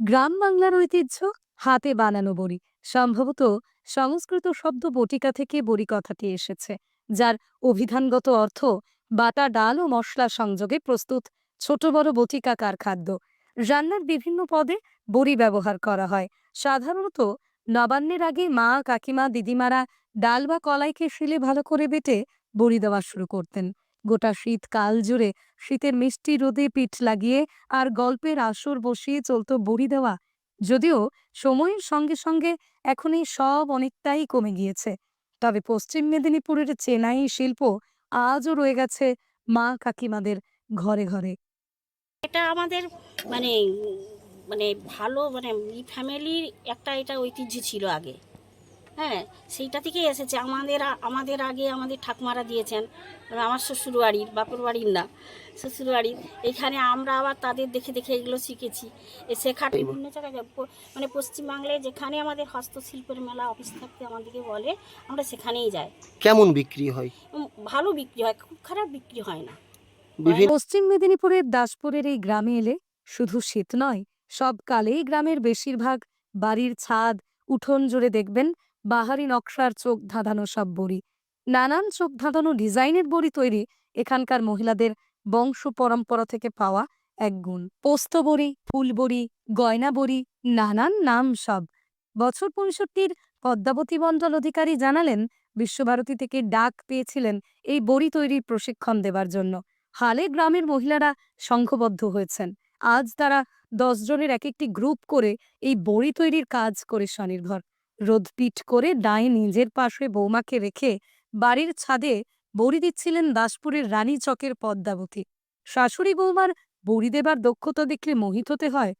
গ্রাম বাংলার ঐতিহ্য হাতে বানানো বড়ি। সম্ভবত সংস্কৃত শব্দ বটিকা থেকে বড়ি কথাটি এসেছে, যার অভিধানগত অর্থ বাটা ডাল ও মশলা সংযোগে প্রস্তুত ছোট বড় বটিকাকার খাদ্য রান্নার বিভিন্ন পদে বড়ি ব্যবহার করা হয়। সাধারণত নবান্নের আগে মা, কাকিমা, দিদিমারা ডাল বা কলাইকে শিলে ভালো করে বেটে বড়ি দেওয়া শুরু করতেন। গোটা শীতকাল জুড়ে শীতের মিষ্টি রোদে পিঠ লাগিয়ে আর গল্পের আসর বসিয়ে চলতো বড়ি দেওয়া। যদিও সময়ের সঙ্গে সঙ্গে এখন এই সব অনেকটাই কমে গিয়েছে। তবে পশ্চিম মেদিনীপুরের চেনাই শিল্প আজও রয়ে গেছে মা কাকিমাদের ঘরে ঘরে। এটা আমাদের মানে মানে ভালো মানে ফ্যামিলির একটা এটা ঐতিহ্য ছিল আগে। হ্যাঁ সেইটা থেকেই এসেছে। আমাদের আমাদের আগে আমাদের ঠাকুমারা দিয়েছেন। আমার শ্বশুর বাড়ির বাপের বাড়ির না শ্বশুর বাড়ির এখানে আমরা আবার তাদের দেখে দেখে এগুলো শিখেছি। এ শেখার বিভিন্ন জায়গায় মানে পশ্চিমবাংলায় যেখানে আমাদের হস্তশিল্পের মেলা অফিস থাকতে আমাদেরকে বলে আমরা সেখানেই যাই। কেমন বিক্রি হয়? ভালো বিক্রি হয় খুব খারাপ বিক্রি হয় না। পশ্চিম মেদিনীপুরের দাসপুরের এই গ্রামে এলে শুধু শীত নয় সব কালেই গ্রামের বেশিরভাগ বাড়ির ছাদ উঠোন জুড়ে দেখবেন বাহারি নকশার চোখ ধাঁধানো সব বড়ি। নানান চোখ ধাঁধানো ডিজাইনের বড়ি তৈরি এখানকার মহিলাদের বংশ পরম্পরা থেকে পাওয়া এক গুণ। পোস্ত বড়ি, ফুল বড়ি, গয়না বড়ি, নানান নাম সব। বছর পঁয়ষট্টির পদ্মাবতী মণ্ডল অধিকারী জানালেন, বিশ্বভারতী থেকে ডাক পেয়েছিলেন এই বড়ি তৈরির প্রশিক্ষণ দেবার জন্য। হালে গ্রামের মহিলারা সংঘবদ্ধ হয়েছেন। আজ তারা দশ জনের এক একটি গ্রুপ করে এই বড়ি তৈরির কাজ করে স্বনির্ভর। রোদপিট করে ডায়ে নিজের পাশে বৌমাকে রেখে বাড়ির ছাদে বড়ি দিচ্ছিলেন দাসপুরের রানী চকের পদ্মাবতী। শাশুড়ি বৌমার বড়ি দেবার দক্ষতা দেখলে মোহিত হতে হয়।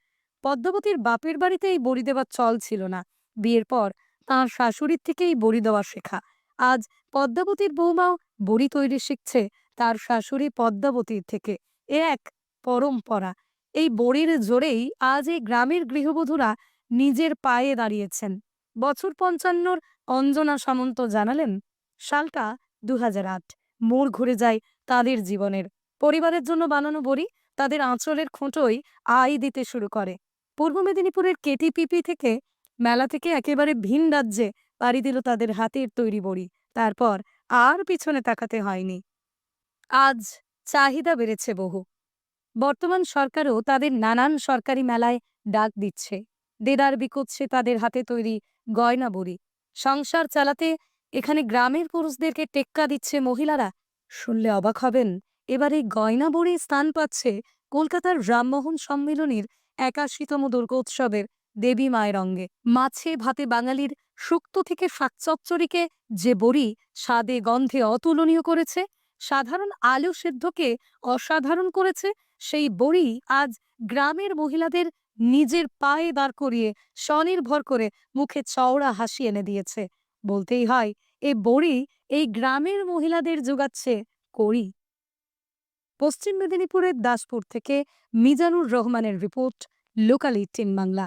পদ্মাবতীর বাপের বাড়িতে এই বড়ি দেওয়ার চল ছিল না। বিয়ের পর তাঁর শাশুড়ির থেকেই বড়ি দেওয়া শেখা। আজ পদ্মাবতীর বৌমাও বড়ি তৈরি শিখছে তার শাশুড়ি পদ্মাবতীর থেকে। এ এক পরম্পরা। এই বড়ির জোরেই আজ এই গ্রামের গৃহবধূরা নিজের পায়ে দাঁড়িয়েছেন। বছর পঞ্চান্নর অঞ্জনা সামন্ত জানালেন, সালটা দু মোড় ঘুরে যায় তাদের জীবনের। পরিবারের জন্য বানানো বড়ি তাদের আঁচলের খুঁটোই আয় দিতে শুরু করে। পূর্ব মেদিনীপুরের কেটিপিপি থেকে মেলা থেকে একেবারে ভিন রাজ্যে পাড়ি দিল তাদের হাতের তৈরি বড়ি। তারপর আর পিছনে তাকাতে হয়নি। আজ চাহিদা বেড়েছে বহু। বর্তমান সরকারও তাদের নানান সরকারি মেলায় ডাক দিচ্ছে। দেদার বিকোচ্ছে তাদের হাতে তৈরি গয়না বড়ি। সংসার চালাতে এখানে গ্রামের পুরুষদেরকে টেক্কা দিচ্ছে মহিলারা। শুনলে অবাক হবেন, এবার এই গয়না বড়ি স্থান পাচ্ছে কলকাতার রামমোহন সম্মিলনীর একাশিতম দুর্গোৎসবের দেবী মায়ের অঙ্গে। মাছে ভাতে বাঙালির শুক্ত থেকে শাকচচ্চড়িকে যে বড়ি স্বাদে গন্ধে অতুলনীয় করেছে, সাধারণ আলু সেদ্ধকে অসাধারণ করেছে, সেই বড়ি আজ গ্রামের মহিলাদের নিজের পায়ে দাঁড় করিয়ে স্বনির্ভর করে মুখে চওড়া হাসি এনে দিয়েছে। বলতেই হয়, এ বড়ি এই গ্রামের মহিলাদের যোগাচ্ছে করি। পশ্চিম মেদিনীপুরের দাসপুর থেকে মিজানুর রহমানের রিপোর্ট, লোকালি এইটিন বাংলা